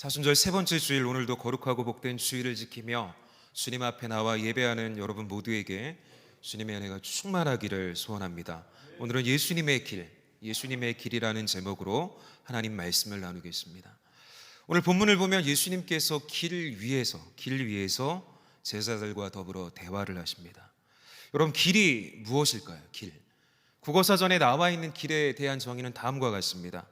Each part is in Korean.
사순절 세 번째 주일 오늘도 거룩하고 복된 주일을 지키며 주님 앞에 나와 예배하는 여러분 모두에게 주님의 은혜가 충만하기를 소원합니다. 오늘은 예수님의 길, 예수님의 길이라는 제목으로 하나님 말씀을 나누겠습니다. 오늘 본문을 보면 예수님께서 길 위에서 길 위에서 제자들과 더불어 대화를 하십니다. 여러분 길이 무엇일까요? 길. 국어사전에 나와 있는 길에 대한 정의는 다음과 같습니다.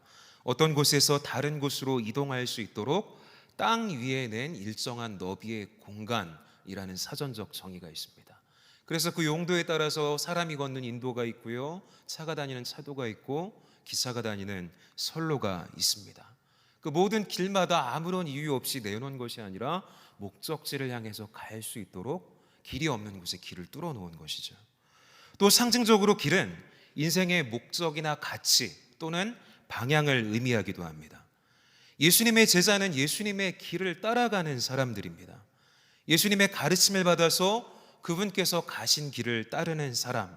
어떤 곳에서 다른 곳으로 이동할 수 있도록 땅 위에 낸 일정한 너비의 공간이라는 사전적 정의가 있습니다. 그래서 그 용도에 따라서 사람이 걷는 인도가 있고요. 차가 다니는 차도가 있고 기차가 다니는 선로가 있습니다. 그 모든 길마다 아무런 이유 없이 내놓은 것이 아니라 목적지를 향해서 갈 수 있도록 길이 없는 곳에 길을 뚫어 놓은 것이죠. 또 상징적으로 길은 인생의 목적이나 가치 또는 방향을 의미하기도 합니다. 예수님의 제자는 예수님의 길을 따라가는 사람들입니다. 예수님의 가르침을 받아서 그분께서 가신 길을 따르는 사람,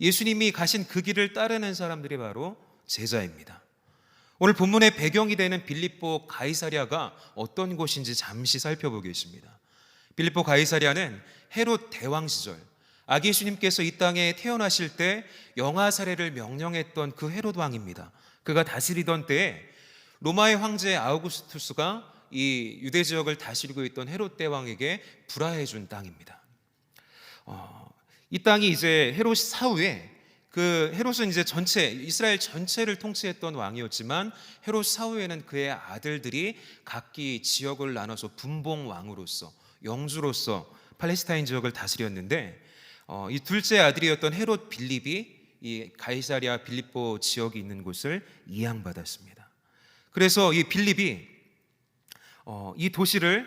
예수님이 가신 그 길을 따르는 사람들이 바로 제자입니다. 오늘 본문의 배경이 되는 빌립보 가이사랴가 어떤 곳인지 잠시 살펴보겠습니다. 빌립보 가이사랴는 헤롯 대왕 시절 아기 예수님께서 이 땅에 태어나실 때 영아 살해를 명령했던 그 헤롯 왕입니다. 그가 다스리던 때에 로마의 황제 아우구스투스가 이 유대 지역을 다스리고 있던 헤롯 대왕에게 불화해 준 땅입니다. 어, 이 땅이 이제 헤롯 사후에 그 헤롯은 이제 전체 이스라엘 전체를 통치했던 왕이었지만 헤롯 사후에는 그의 아들들이 각기 지역을 나눠서 분봉 왕으로서 영주로서 팔레스타인 지역을 다스렸는데 어, 이 둘째 아들이었던 헤롯 빌립이 이 가이사리아 빌립보 지역이 있는 곳을 이양받았습니다. 그래서 이 빌립이 어, 이 도시를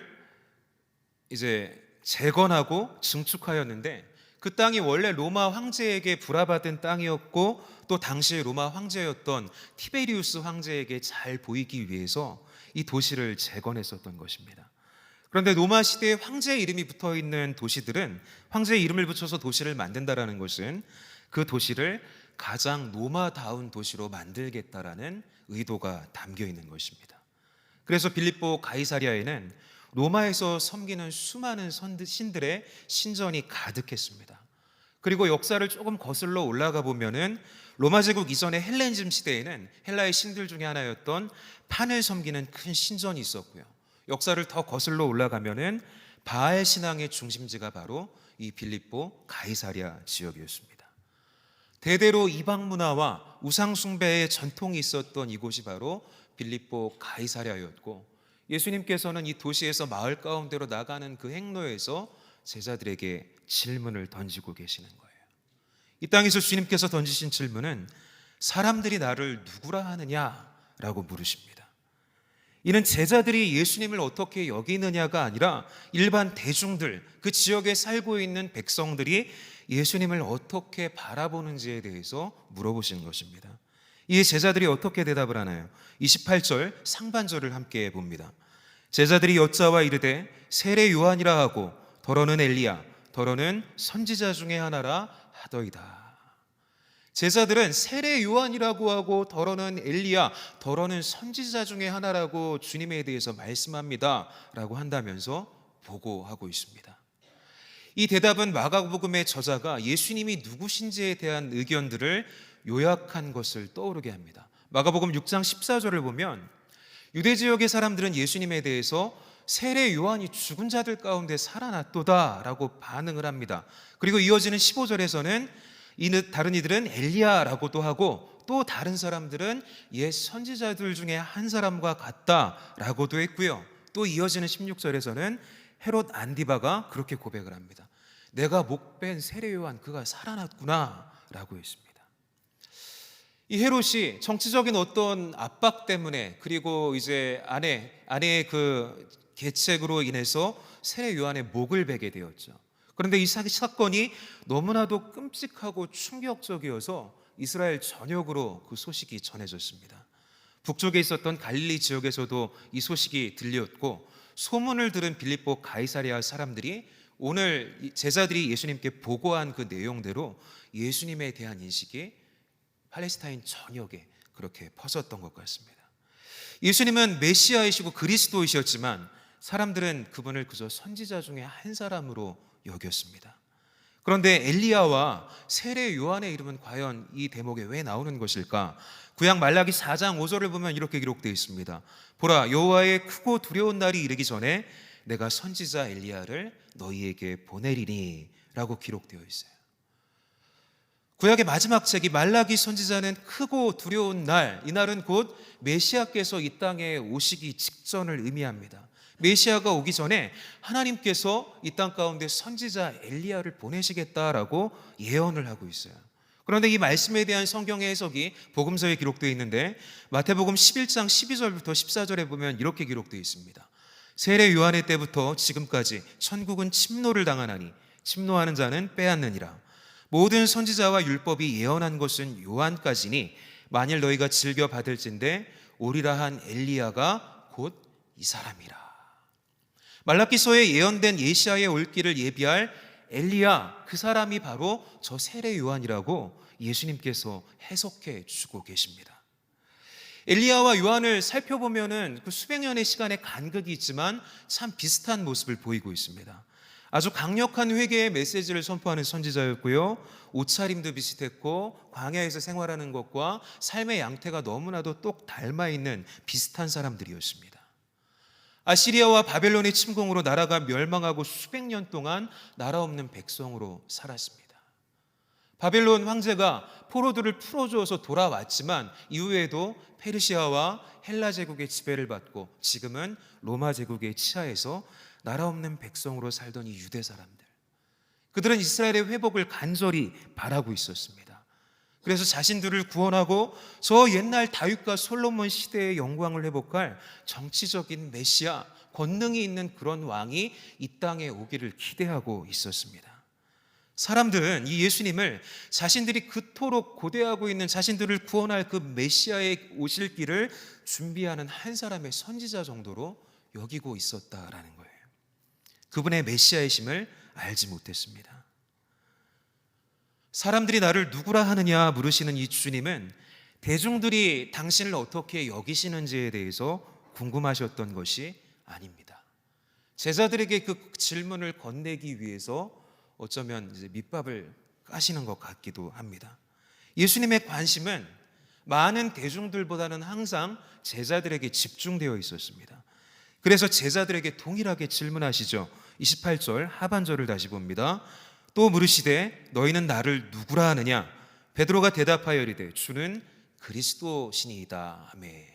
이제 재건하고 증축하였는데 그 땅이 원래 로마 황제에게 불화받은 땅이었고 또 당시 로마 황제였던 티베리우스 황제에게 잘 보이기 위해서 이 도시를 재건했었던 것입니다. 그런데 로마 시대에 황제의 이름이 붙어 있는 도시들은 황제의 이름을 붙여서 도시를 만든다라는 것은 그 도시를 가장 로마다운 도시로 만들겠다라는 의도가 담겨 있는 것입니다. 그래서 빌립보 가이사리아에는 로마에서 섬기는 수많은 신들의 신전이 가득했습니다. 그리고 역사를 조금 거슬러 올라가 보면은 로마 제국 이전의 헬레니즘 시대에는 헬라의 신들 중에 하나였던 판을 섬기는 큰 신전이 있었고요. 역사를 더 거슬러 올라가면은 바알 신앙의 중심지가 바로 이 빌립보 가이사리아 지역이었습니다. 대대로 이방 문화와 우상 숭배의 전통이 있었던 이곳이 바로 빌립보 가이사랴였고 예수님께서는 이 도시에서 마을 가운데로 나가는 그 행로에서 제자들에게 질문을 던지고 계시는 거예요. 이 땅에서 주님께서 던지신 질문은 사람들이 나를 누구라 하느냐라고 물으십니다. 이는 제자들이 예수님을 어떻게 여기느냐가 아니라 일반 대중들, 그 지역에 살고 있는 백성들이 예수님을 어떻게 바라보는지에 대해서 물어보시는 것입니다. 이 제자들이 어떻게 대답을 하나요? 28절 상반절을 함께 봅니다. 제자들이 여자와 이르되 세례 요한이라 하고 더러는 엘리야 더러는 선지자 중에 하나라 하더이다. 제자들은 세례 요한이라고 하고 더러는 엘리야 더러는 선지자 중에 하나라고 주님에 대해서 말씀합니다라고 한다면서 보고하고 있습니다. 이 대답은 마가복음의 저자가 예수님이 누구신지에 대한 의견들을 요약한 것을 떠오르게 합니다. 마가복음 6장 14절을 보면 유대 지역의 사람들은 예수님에 대해서 세례 요한이 죽은 자들 가운데 살아났도다라고 반응을 합니다. 그리고 이어지는 15절에서는 이 다른 이들은 엘리야라고도 하고 또 다른 사람들은 옛 선지자들 중에 한 사람과 같다라고도 했고요. 또 이어지는 16절에서는 헤롯 안디바가 그렇게 고백을 합니다. 내가 목 뺀 세례 요한 그가 살아났구나라고 했습니다. 이 헤롯이 정치적인 어떤 압박 때문에 그리고 이제 아내 아내의 그 계책으로 인해서 세례 요한의 목을 베게 되었죠. 그런데 이 사건이 너무나도 끔찍하고 충격적이어서 이스라엘 전역으로 그 소식이 전해졌습니다. 북쪽에 있었던 갈릴리 지역에서도 이 소식이 들렸고 소문을 들은 빌립보 가이사리아 사람들이 오늘 제자들이 예수님께 보고한 그 내용대로 예수님에 대한 인식이 팔레스타인 전역에 그렇게 퍼졌던 것 같습니다. 예수님은 메시아이시고 그리스도이셨지만 사람들은 그분을 그저 선지자 중에 한 사람으로 여겼습니다. 그런데 엘리야와 세례 요한의 이름은 과연 이 대목에 왜 나오는 것일까? 구약 말라기 4장 5절을 보면 이렇게 기록되어 있습니다. 보라 여호와의 크고 두려운 날이 이르기 전에 내가 선지자 엘리야를 너희에게 보내리니라고 기록되어 있어요. 구약의 마지막 책이 말라기 선지자는 크고 두려운 날, 이날은 곧 메시아께서 이 땅에 오시기 직전을 의미합니다. 메시아가 오기 전에 하나님께서 이 땅 가운데 선지자 엘리야를 보내시겠다라고 예언을 하고 있어요. 그런데 이 말씀에 대한 성경의 해석이 복음서에 기록되어 있는데 마태복음 11장 12절부터 14절에 보면 이렇게 기록되어 있습니다. 세례 요한의 때부터 지금까지 천국은 침노를 당하나니 침노하는 자는 빼앗느니라. 모든 선지자와 율법이 예언한 것은 요한까지니 만일 너희가 즐겨 받을진대 오리라 한 엘리야가 곧 이 사람이라. 말라기서에 예언된 예시아의 올 길을 예비할 엘리야 그 사람이 바로 저 세례 요한이라고 예수님께서 해석해 주고 계십니다. 엘리야와 요한을 살펴보면은 그 수백 년의 시간의 간극이 있지만 참 비슷한 모습을 보이고 있습니다. 아주 강력한 회개의 메시지를 선포하는 선지자였고요. 옷차림도 비슷했고 광야에서 생활하는 것과 삶의 양태가 너무나도 똑 닮아 있는 비슷한 사람들이었습니다. 아시리아와 바벨론의 침공으로 나라가 멸망하고 수백 년 동안 나라 없는 백성으로 살았습니다. 바벨론 황제가 포로들을 풀어주어서 돌아왔지만 이후에도 페르시아와 헬라 제국의 지배를 받고 지금은 로마 제국의 치하에서 나라 없는 백성으로 살던 이 유대 사람들. 그들은 이스라엘의 회복을 간절히 바라고 있었습니다. 그래서 자신들을 구원하고 저 옛날 다윗과 솔로몬 시대의 영광을 회복할 정치적인 메시아, 권능이 있는 그런 왕이 이 땅에 오기를 기대하고 있었습니다. 사람들은 이 예수님을 자신들이 그토록 고대하고 있는 자신들을 구원할 그 메시아의 오실 길을 준비하는 한 사람의 선지자 정도로 여기고 있었다라는 거예요. 그분의 메시아의 심을 알지 못했습니다. 사람들이 나를 누구라 하느냐 물으시는 이 주님은 대중들이 당신을 어떻게 여기시는지에 대해서 궁금하셨던 것이 아닙니다. 제자들에게 그 질문을 건네기 위해서 어쩌면 밑밥을 까시는 것 같기도 합니다. 예수님의 관심은 많은 대중들보다는 항상 제자들에게 집중되어 있었습니다. 그래서 제자들에게 동일하게 질문하시죠. 28절 하반절을 다시 봅니다. 또 물으시되 너희는 나를 누구라 하느냐? 베드로가 대답하여 이르되 주는 그리스도시니이다. 아멘.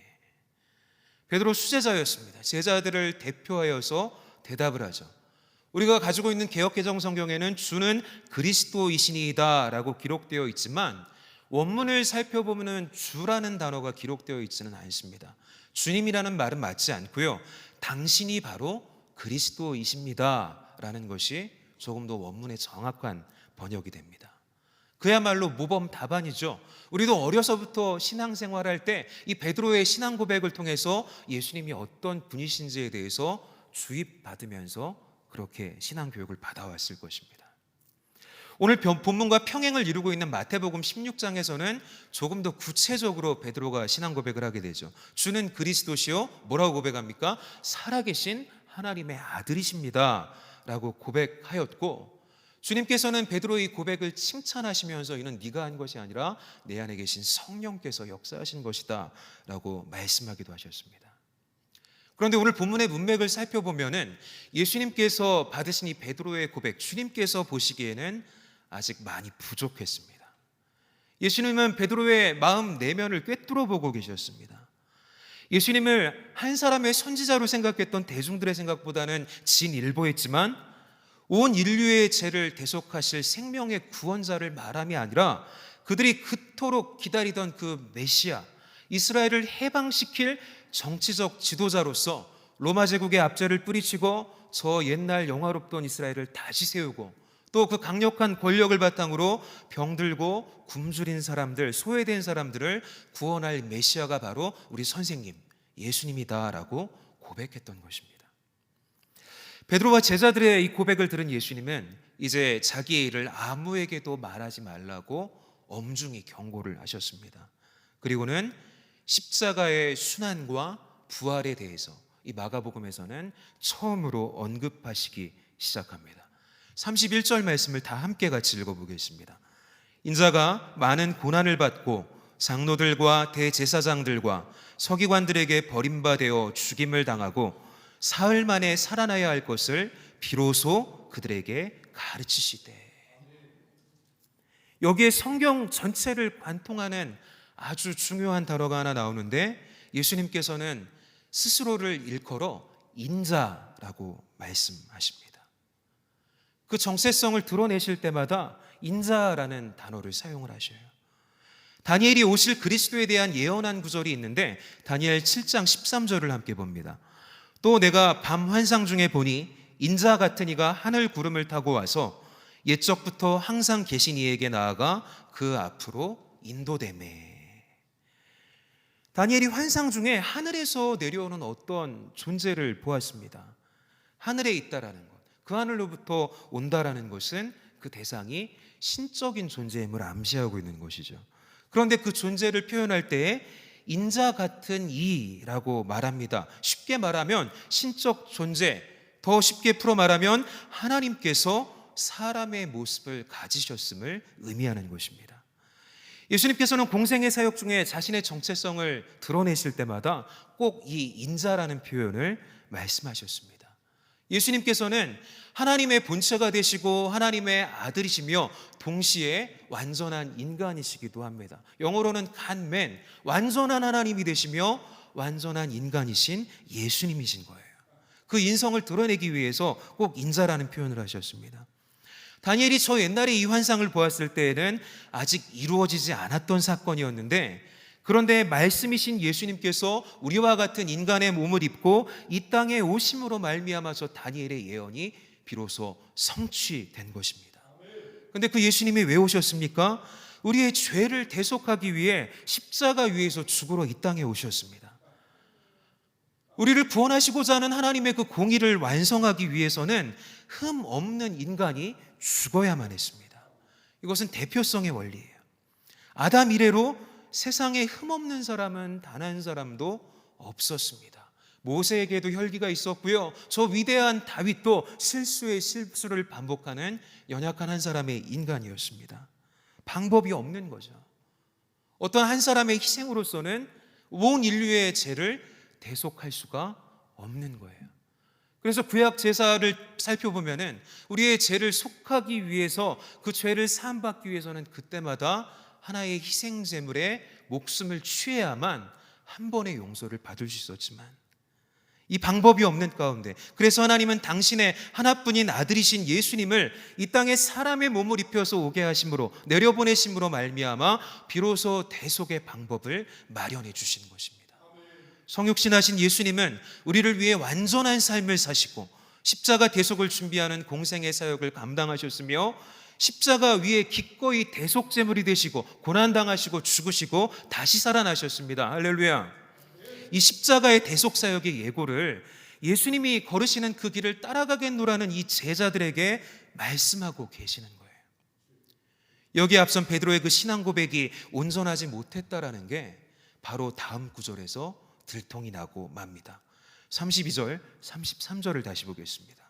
베드로 수제자였습니다. 제자들을 대표하여서 대답을 하죠. 우리가 가지고 있는 개혁개정 성경에는 주는 그리스도이시니이다라고 기록되어 있지만 원문을 살펴보면 주라는 단어가 기록되어 있지는 않습니다. 주님이라는 말은 맞지 않고요. 당신이 바로 그리스도이십니다라는 것이 조금 더 원문의 정확한 번역이 됩니다. 그야말로 모범 답안이죠. 우리도 어려서부터 신앙생활할 때 이 베드로의 신앙 고백을 통해서 예수님이 어떤 분이신지에 대해서 주입받으면서 그렇게 신앙 교육을 받아왔을 것입니다. 오늘 본문과 평행을 이루고 있는 마태복음 16장에서는 조금 더 구체적으로 베드로가 신앙 고백을 하게 되죠. 주는 그리스도시요 뭐라고 고백합니까? 살아계신 하나님의 아들이십니다. 라고 고백하였고 주님께서는 베드로의 고백을 칭찬하시면서 이는 네가 한 것이 아니라 내 안에 계신 성령께서 역사하신 것이다 라고 말씀하기도 하셨습니다. 그런데 오늘 본문의 문맥을 살펴보면은 예수님께서 받으신 이 베드로의 고백, 주님께서 보시기에는 아직 많이 부족했습니다. 예수님은 베드로의 마음 내면을 꿰뚫어 보고 계셨습니다. 예수님을 한 사람의 선지자로 생각했던 대중들의 생각보다는 진일보했지만 온 인류의 죄를 대속하실 생명의 구원자를 말함이 아니라 그들이 그토록 기다리던 그 메시아, 이스라엘을 해방시킬 정치적 지도자로서 로마 제국의 압제를 뿌리치고 저 옛날 영화롭던 이스라엘을 다시 세우고 또 그 강력한 권력을 바탕으로 병들고 굶주린 사람들, 소외된 사람들을 구원할 메시아가 바로 우리 선생님 예수님이다라고 고백했던 것입니다. 베드로와 제자들의 이 고백을 들은 예수님은 이제 자기의 일을 아무에게도 말하지 말라고 엄중히 경고를 하셨습니다. 그리고는 십자가의 순환과 부활에 대해서 이 마가복음에서는 처음으로 언급하시기 시작합니다. 31절 말씀을 다 함께 같이 읽어보겠습니다. 인자가 많은 고난을 받고 장로들과 대제사장들과 서기관들에게 버림받아 죽임을 당하고 사흘 만에 살아나야 할 것을 비로소 그들에게 가르치시되 여기에 성경 전체를 관통하는 아주 중요한 단어가 하나 나오는데 예수님께서는 스스로를 일컬어 인자라고 말씀하십니다. 그 정체성을 드러내실 때마다 인자라는 단어를 사용을 하셔요. 다니엘이 오실 그리스도에 대한 예언한 구절이 있는데 다니엘 7장 13절을 함께 봅니다. 또 내가 밤 환상 중에 보니 인자 같은 이가 하늘 구름을 타고 와서 옛적부터 항상 계신 이에게 나아가 그 앞으로 인도되매. 다니엘이 환상 중에 하늘에서 내려오는 어떤 존재를 보았습니다. 하늘에 있다라는 것, 그 하늘로부터 온다라는 것은 그 대상이 신적인 존재임을 암시하고 있는 것이죠. 그런데 그 존재를 표현할 때에 인자 같은 이라고 말합니다. 쉽게 말하면 신적 존재, 더 쉽게 풀어 말하면 하나님께서 사람의 모습을 가지셨음을 의미하는 것입니다. 예수님께서는 공생의 사역 중에 자신의 정체성을 드러내실 때마다 꼭 이 인자라는 표현을 말씀하셨습니다. 예수님께서는 하나님의 본체가 되시고 하나님의 아들이시며 동시에 완전한 인간이시기도 합니다. 영어로는 간맨, 완전한 하나님이 되시며 완전한 인간이신 예수님이신 거예요. 그 인성을 드러내기 위해서 꼭 인자라는 표현을 하셨습니다. 다니엘이 저 옛날에 이 환상을 보았을 때에는 아직 이루어지지 않았던 사건이었는데 그런데 말씀이신 예수님께서 우리와 같은 인간의 몸을 입고 이 땅에 오심으로 말미암아서 다니엘의 예언이 비로소 성취된 것입니다. 근데 그 예수님이 왜 오셨습니까? 우리의 죄를 대속하기 위해 십자가 위에서 죽으러 이 땅에 오셨습니다. 우리를 구원하시고자 하는 하나님의 그 공의를 완성하기 위해서는 흠 없는 인간이 죽어야만 했습니다. 이것은 대표성의 원리예요. 아담 이래로 세상에 흠 없는 사람은 단 한 사람도 없었습니다. 모세에게도 혈기가 있었고요. 저 위대한 다윗도 실수의 실수를 반복하는 연약한 한 사람의 인간이었습니다. 방법이 없는 거죠. 어떤 한 사람의 희생으로서는 온 인류의 죄를 대속할 수가 없는 거예요. 그래서 구약 제사를 살펴보면은 우리의 죄를 속하기 위해서 그 죄를 사함받기 위해서는 그때마다 하나의 희생 제물에 목숨을 취해야만 한 번의 용서를 받을 수 있었지만 이 방법이 없는 가운데 그래서 하나님은 당신의 하나뿐인 아들이신 예수님을 이 땅에 사람의 몸을 입혀서 오게 하심으로 내려보내심으로 말미암아 비로소 대속의 방법을 마련해 주시는 것입니다. 성육신하신 예수님은 우리를 위해 완전한 삶을 사시고 십자가 대속을 준비하는 공생의 사역을 감당하셨으며 십자가 위에 기꺼이 대속 제물이 되시고 고난 당하시고 죽으시고 다시 살아나셨습니다. 할렐루야. 이 십자가의 대속 사역의 예고를 예수님이 걸으시는 그 길을 따라가겠노라는 이 제자들에게 말씀하고 계시는 거예요. 여기 앞선 베드로의 그 신앙 고백이 온전하지 못했다라는 게 바로 다음 구절에서 들통이 나고 맙니다. 32절, 33절을 다시 보겠습니다.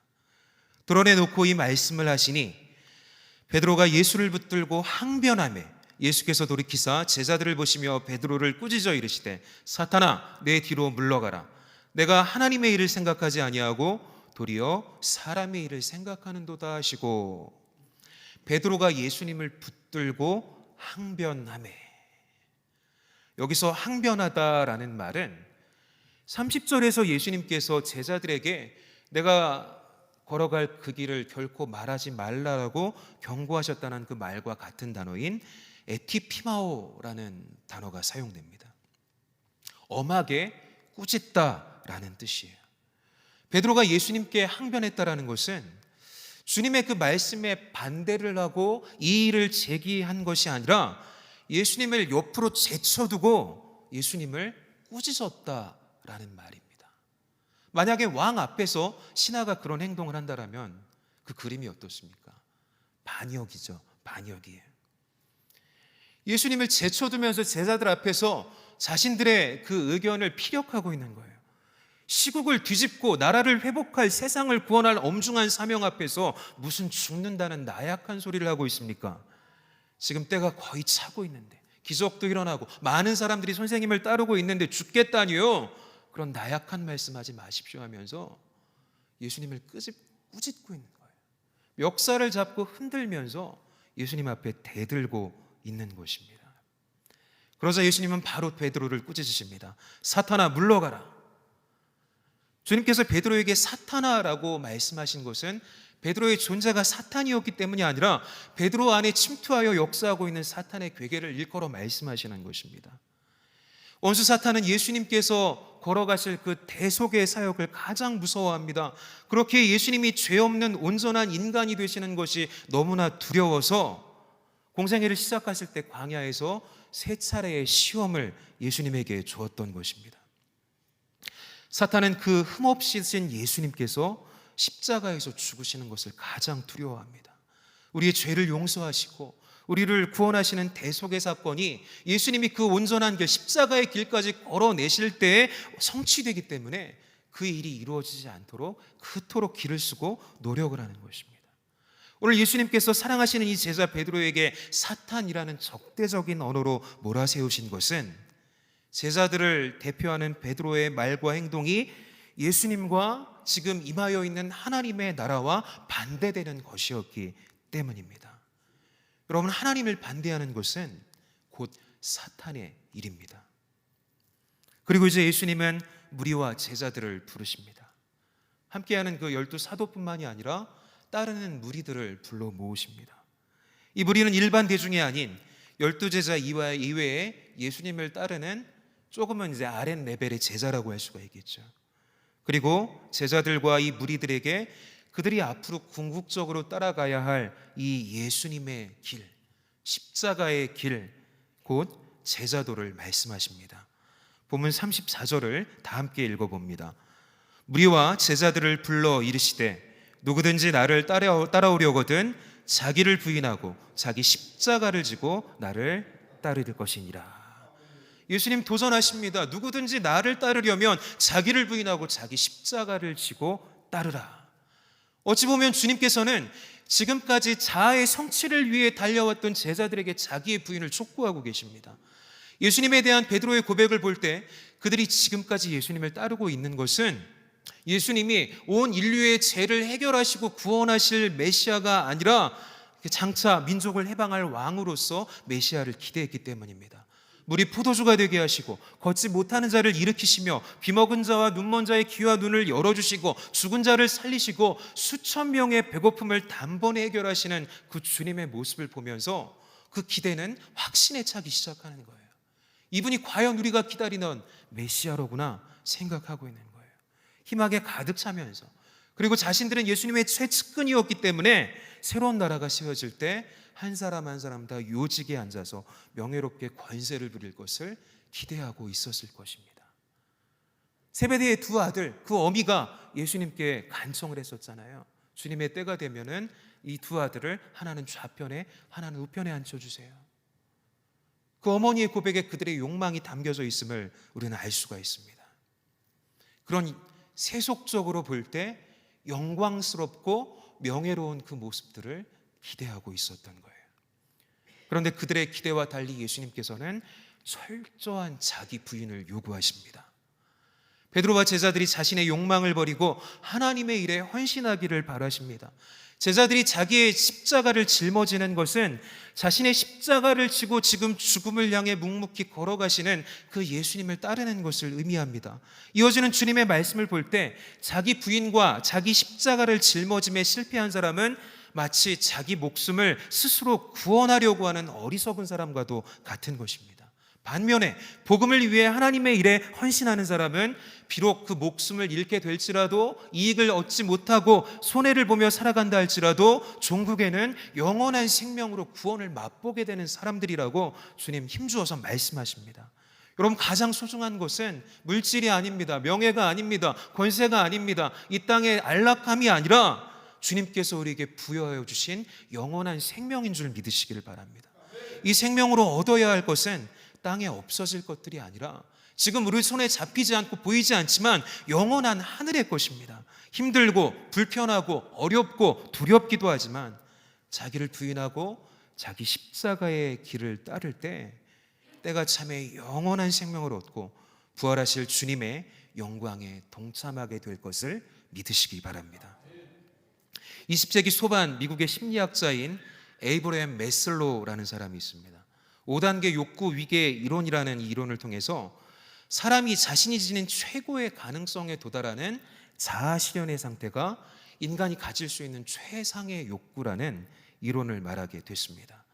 드러내놓고 이 말씀을 하시니 베드로가 예수를 붙들고 항변하며 예수께서 돌이키사 제자들을 보시며 베드로를 꾸짖어 이르시되 사탄아 내 뒤로 물러가라. 내가 하나님의 일을 생각하지 아니하고 도리어 사람의 일을 생각하는도다 하시고. 베드로가 예수님을 붙들고 항변하매 여기서 항변하다라는 말은 30절에서 예수님께서 제자들에게 내가 걸어갈 그 길을 결코 말하지 말라라고 경고하셨다는 그 말과 같은 단어인 에티피마오라는 단어가 사용됩니다. 엄하게 꾸짖다라는 뜻이에요. 베드로가 예수님께 항변했다라는 것은 주님의 그 말씀에 반대를 하고 이의를 제기한 것이 아니라 예수님을 옆으로 제쳐두고 예수님을 꾸짖었다라는 말입니다. 만약에 왕 앞에서 신하가 그런 행동을 한다라면 그 그림이 어떻습니까? 반역이죠. 반역이에요. 예수님을 제쳐두면서 제자들 앞에서 자신들의 그 의견을 피력하고 있는 거예요. 시국을 뒤집고 나라를 회복할 세상을 구원할 엄중한 사명 앞에서 무슨 죽는다는 나약한 소리를 하고 있습니까? 지금 때가 거의 차고 있는데 기적도 일어나고 많은 사람들이 선생님을 따르고 있는데 죽겠다니요. 그런 나약한 말씀하지 마십시오 하면서 예수님을 끄집, 꾸짖고 있는 거예요. 멱살을 잡고 흔들면서 예수님 앞에 대들고 있는 것입니다. 그러자 예수님은 바로 베드로를 꾸짖으십니다. 사탄아 물러가라. 주님께서 베드로에게 사탄아라고 말씀하신 것은 베드로의 존재가 사탄이었기 때문이 아니라 베드로 안에 침투하여 역사하고 있는 사탄의 괴계를 일컬어 말씀하시는 것입니다. 원수 사탄은 예수님께서 걸어가실 그 대속의 사역을 가장 무서워합니다. 그렇게 예수님이 죄 없는 온전한 인간이 되시는 것이 너무나 두려워서 공생애를 시작하실 때 광야에서 세 차례의 시험을 예수님에게 주었던 것입니다. 사탄은 그 흠없이 신 예수님께서 십자가에서 죽으시는 것을 가장 두려워합니다. 우리의 죄를 용서하시고 우리를 구원하시는 대속의 사건이 예수님이 그 온전한 길 십자가의 길까지 걸어내실 때에 성취되기 때문에 그 일이 이루어지지 않도록 그토록 길을 쓰고 노력을 하는 것입니다. 오늘 예수님께서 사랑하시는 이 제자 베드로에게 사탄이라는 적대적인 언어로 몰아세우신 것은 제자들을 대표하는 베드로의 말과 행동이 예수님과 지금 임하여 있는 하나님의 나라와 반대되는 것이었기 때문입니다. 여러분, 하나님을 반대하는 것은 곧 사탄의 일입니다. 그리고 이제 예수님은 무리와 제자들을 부르십니다. 함께하는 그 열두 사도뿐만이 아니라 따르는 무리들을 불러 모으십니다. 이 무리는 일반 대중이 아닌 열두 제자 이외에 예수님을 따르는 조금은 이제 아랫 레벨의 제자라고 할 수가 있겠죠. 그리고 제자들과 이 무리들에게 그들이 앞으로 궁극적으로 따라가야 할 이 예수님의 길, 십자가의 길, 곧 제자도를 말씀하십니다. 본문 34절을 다 함께 읽어봅니다. 무리와 제자들을 불러 이르시되 누구든지 나를 따라, 따라오려거든 자기를 부인하고 자기 십자가를 지고 나를 따를 것이니라. 예수님 도전하십니다. 누구든지 나를 따르려면 자기를 부인하고 자기 십자가를 지고 따르라. 어찌 보면 주님께서는 지금까지 자아의 성취를 위해 달려왔던 제자들에게 자기의 부인을 촉구하고 계십니다. 예수님에 대한 베드로의 고백을 볼 때 그들이 지금까지 예수님을 따르고 있는 것은 예수님이 온 인류의 죄를 해결하시고 구원하실 메시아가 아니라 장차 민족을 해방할 왕으로서 메시아를 기대했기 때문입니다. 물이 포도주가 되게 하시고 걷지 못하는 자를 일으키시며 귀먹은 자와 눈먼 자의 귀와 눈을 열어주시고 죽은 자를 살리시고 수천 명의 배고픔을 단번에 해결하시는 그 주님의 모습을 보면서 그 기대는 확신에 차기 시작하는 거예요. 이분이 과연 우리가 기다리는 메시아로구나 생각하고 있는 거예요. 희망에 가득 차면서 그리고 자신들은 예수님의 최측근이었기 때문에 새로운 나라가 세워질 때 한 사람 한 사람 다 요직에 앉아서 명예롭게 권세를 부릴 것을 기대하고 있었을 것입니다. 세베대의 두 아들, 그 어미가 예수님께 간청을 했었잖아요. 주님의 때가 되면은 이 두 아들을 하나는 좌편에 하나는 우편에 앉혀주세요. 그 어머니의 고백에 그들의 욕망이 담겨져 있음을 우리는 알 수가 있습니다. 그런 세속적으로 볼 때 영광스럽고 명예로운 그 모습들을 기대하고 있었던 거예요. 그런데 그들의 기대와 달리 예수님께서는 철저한 자기 부인을 요구하십니다. 베드로와 제자들이 자신의 욕망을 버리고 하나님의 일에 헌신하기를 바라십니다. 제자들이 자기의 십자가를 짊어지는 것은 자신의 십자가를 지고 지금 죽음을 향해 묵묵히 걸어가시는 그 예수님을 따르는 것을 의미합니다. 이어지는 주님의 말씀을 볼 때 자기 부인과 자기 십자가를 짊어짐에 실패한 사람은 마치 자기 목숨을 스스로 구원하려고 하는 어리석은 사람과도 같은 것입니다. 반면에 복음을 위해 하나님의 일에 헌신하는 사람은 비록 그 목숨을 잃게 될지라도 이익을 얻지 못하고 손해를 보며 살아간다 할지라도 종국에는 영원한 생명으로 구원을 맛보게 되는 사람들이라고 주님 힘주어서 말씀하십니다. 여러분 가장 소중한 것은 물질이 아닙니다. 명예가 아닙니다. 권세가 아닙니다. 이 땅의 안락함이 아니라 주님께서 우리에게 부여하여 주신 영원한 생명인 줄 믿으시기를 바랍니다. 이 생명으로 얻어야 할 것은 땅에 없어질 것들이 아니라 지금 우리 손에 잡히지 않고 보이지 않지만 영원한 하늘의 것입니다. 힘들고 불편하고 어렵고 두렵기도 하지만 자기를 부인하고 자기 십자가의 길을 따를 때 때가 참에 영원한 생명을 얻고 부활하실 주님의 영광에 동참하게 될 것을 믿으시기 바랍니다. 20세기 초반 미국의 심리학자인 에이브레햄 메슬로라는 사람이 있습니다. 5단계 욕구 위계 이론이라는 이 이론을 통해서 사람이 자신이 지닌 최고의 가능성에 도달하는 자아 실현의 상태가 인간이 가질 수 있는 최상의 욕구라는 이론을 말하게 됐습니다.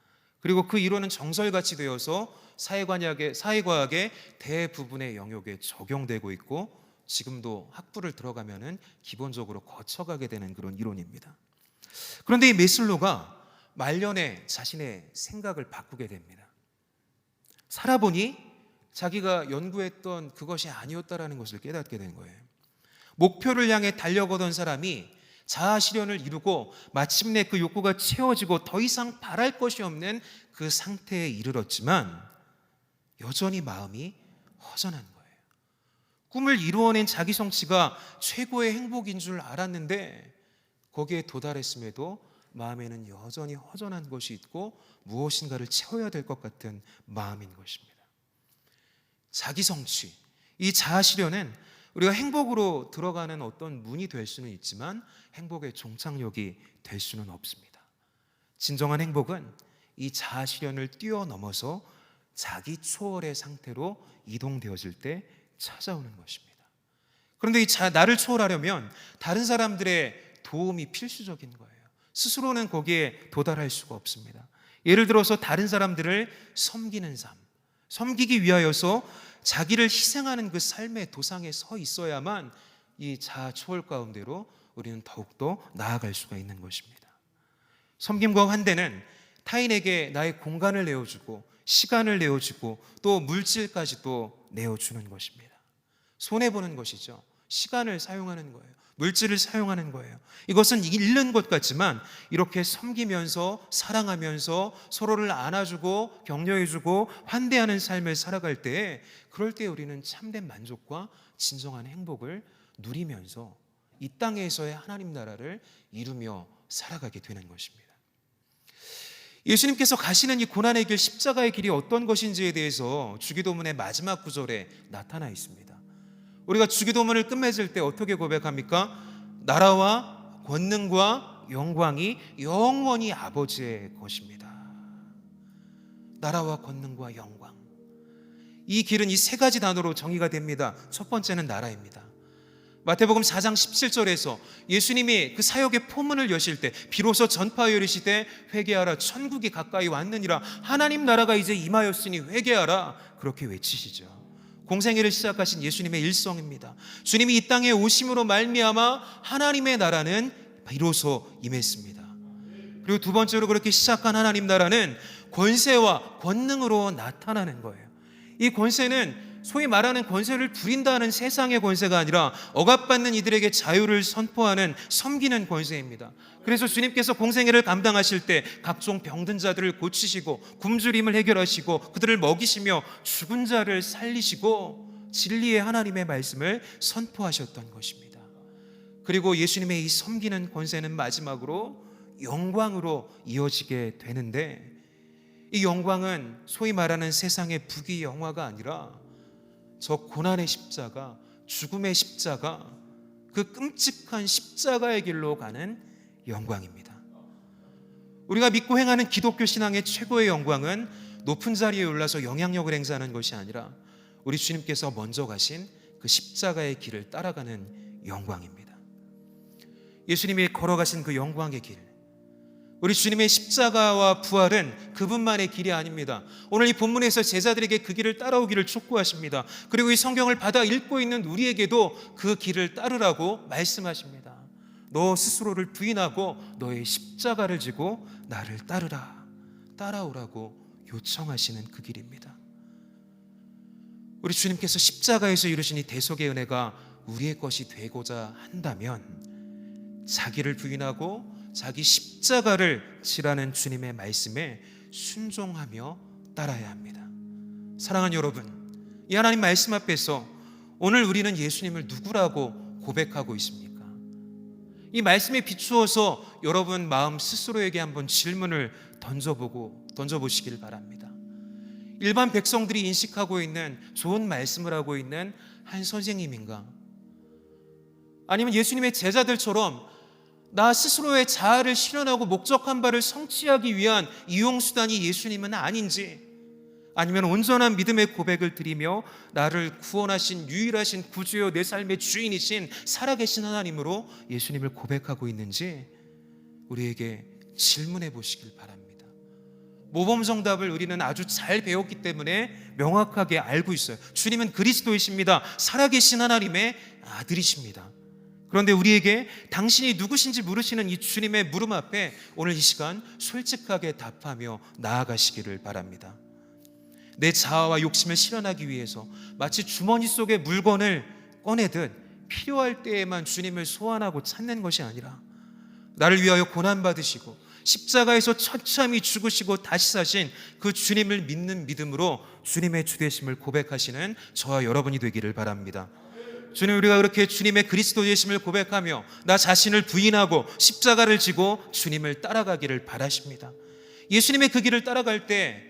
그리고 그 이론은 정설같이 되어서 사회과학의, 사회과학의 대부분의 영역에 적용되고 있고 지금도 학부를 들어가면은 기본적으로 거쳐가게 되는 그런 이론입니다. 그런데 이 메슬로가 말년에 자신의 생각을 바꾸게 됩니다. 살아보니 자기가 연구했던 그것이 아니었다라는 것을 깨닫게 된 거예요. 목표를 향해 달려가던 사람이 자아 실현을 이루고 마침내 그 욕구가 채워지고 더 이상 바랄 것이 없는 그 상태에 이르렀지만 여전히 마음이 허전한. 꿈을 이루어낸 자기 성취가 최고의 행복인 줄 알았는데 거기에 도달했음에도 마음에는 여전히 허전한 것이 있고 무엇인가를 채워야 될 것 같은 마음인 것입니다. 자기 성취, 이 자아 실현은 우리가 행복으로 들어가는 어떤 문이 될 수는 있지만 행복의 종착역이 될 수는 없습니다. 진정한 행복은 이 자아 실현을 뛰어넘어서 자기 초월의 상태로 이동되어질 때 찾아오는 것입니다. 그런데 이 자, 나를 초월하려면 다른 사람들의 도움이 필수적인 거예요. 스스로는 거기에 도달할 수가 없습니다. 예를 들어서 다른 사람들을 섬기는 삶, 섬기기 위하여서 자기를 희생하는 그 삶의 도상에 서 있어야만 이 자아 초월 가운데로 우리는 더욱더 나아갈 수가 있는 것입니다. 섬김과 환대는 타인에게 나의 공간을 내어주고 시간을 내어주고 또 물질까지도 내어주는 것입니다. 손해보는 것이죠. 시간을 사용하는 거예요. 물질을 사용하는 거예요. 이것은 잃는 것 같지만 이렇게 섬기면서 사랑하면서 서로를 안아주고 격려해주고 환대하는 삶을 살아갈 때 그럴 때 우리는 참된 만족과 진정한 행복을 누리면서 이 땅에서의 하나님 나라를 이루며 살아가게 되는 것입니다. 예수님께서 가시는 이 고난의 길 십자가의 길이 어떤 것인지에 대해서 주기도문의 마지막 구절에 나타나 있습니다. 우리가 주기도문을 끝맺을 때 어떻게 고백합니까? 나라와 권능과 영광이 영원히 아버지의 것입니다. 나라와 권능과 영광. 이 길은 이 세 가지 단어로 정의가 됩니다. 첫 번째는 나라입니다. 마태복음 4장 17절에서 예수님이 그 사역의 포문을 여실 때 비로소 전파하여 이르시되 회개하라 천국이 가까이 왔느니라 하나님 나라가 이제 임하였으니 회개하라 그렇게 외치시죠. 공생애를 시작하신 예수님의 일성입니다. 주님이 이 땅에 오심으로 말미암아 하나님의 나라는 비로소 임했습니다. 그리고 두 번째로 그렇게 시작한 하나님 나라는 권세와 권능으로 나타나는 거예요. 이 권세는 소위 말하는 권세를 부린다는 세상의 권세가 아니라 억압받는 이들에게 자유를 선포하는 섬기는 권세입니다. 그래서 주님께서 공생애를 감당하실 때 각종 병든 자들을 고치시고 굶주림을 해결하시고 그들을 먹이시며 죽은 자를 살리시고 진리의 하나님의 말씀을 선포하셨던 것입니다. 그리고 예수님의 이 섬기는 권세는 마지막으로 영광으로 이어지게 되는데 이 영광은 소위 말하는 세상의 부귀 영화가 아니라 저 고난의 십자가, 죽음의 십자가, 그 끔찍한 십자가의 길로 가는 영광입니다. 우리가 믿고 행하는 기독교 신앙의 최고의 영광은 높은 자리에 올라서 영향력을 행사하는 것이 아니라 우리 주님께서 먼저 가신 그 십자가의 길을 따라가는 영광입니다. 예수님이 걸어가신 그 영광의 길, 우리 주님의 십자가와 부활은 그분만의 길이 아닙니다. 오늘 이 본문에서 제자들에게 그 길을 따라오기를 촉구하십니다. 그리고 이 성경을 받아 읽고 있는 우리에게도 그 길을 따르라고 말씀하십니다. 너 스스로를 부인하고 너의 십자가를 지고 나를 따르라. 따라오라고 요청하시는 그 길입니다. 우리 주님께서 십자가에서 이루신 이 대속의 은혜가 우리의 것이 되고자 한다면 자기를 부인하고 자기 십자가를 지라는 주님의 말씀에 순종하며 따라야 합니다. 사랑하는 여러분, 이 하나님 말씀 앞에서 오늘 우리는 예수님을 누구라고 고백하고 있습니까? 이 말씀에 비추어서 여러분 마음 스스로에게 한번 질문을 던져보고 던져보시길 바랍니다. 일반 백성들이 인식하고 있는 좋은 말씀을 하고 있는 한 선생님인가? 아니면 예수님의 제자들처럼 나 스스로의 자아를 실현하고 목적한 바를 성취하기 위한 이용수단이 예수님은 아닌지 아니면 온전한 믿음의 고백을 드리며 나를 구원하신 유일하신 구주여 내 삶의 주인이신 살아계신 하나님으로 예수님을 고백하고 있는지 우리에게 질문해 보시길 바랍니다. 모범 정답을 우리는 아주 잘 배웠기 때문에 명확하게 알고 있어요. 주님은 그리스도이십니다. 살아계신 하나님의 아들이십니다. 그런데 우리에게 당신이 누구신지 물으시는 이 주님의 물음 앞에 오늘 이 시간 솔직하게 답하며 나아가시기를 바랍니다. 내 자아와 욕심을 실현하기 위해서 마치 주머니 속에 물건을 꺼내듯 필요할 때에만 주님을 소환하고 찾는 것이 아니라 나를 위하여 고난 받으시고 십자가에서 처참히 죽으시고 다시 사신 그 주님을 믿는 믿음으로 주님의 주되심을 고백하시는 저와 여러분이 되기를 바랍니다. 주님 우리가 그렇게 주님의 그리스도 되심을 고백하며 나 자신을 부인하고 십자가를 지고 주님을 따라가기를 바라십니다. 예수님의 그 길을 따라갈 때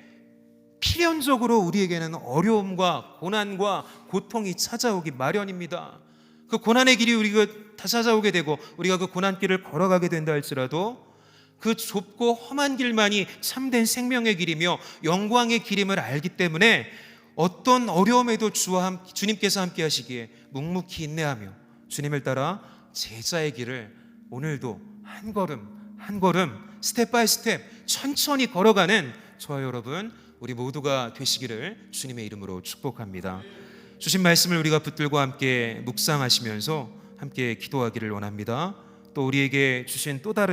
필연적으로 우리에게는 어려움과 고난과 고통이 찾아오기 마련입니다. 그 고난의 길이 우리가 다 찾아오게 되고 우리가 그 고난길을 걸어가게 된다 할지라도 그 좁고 험한 길만이 참된 생명의 길이며 영광의 길임을 알기 때문에 어떤 어려움에도 주와 함, 주님께서 함께 하시기에 묵묵히 인내하며 주님을 따라 제자의 길을 오늘도 한 걸음 한 걸음 스텝 바이 스텝 천천히 걸어가는 저와 여러분 우리 모두가 되시기를 주님의 이름으로 축복합니다. 주신 말씀을 우리가 붙들고 함께 묵상하시면서 함께 기도하기를 원합니다. 또 우리에게 주신 또 다른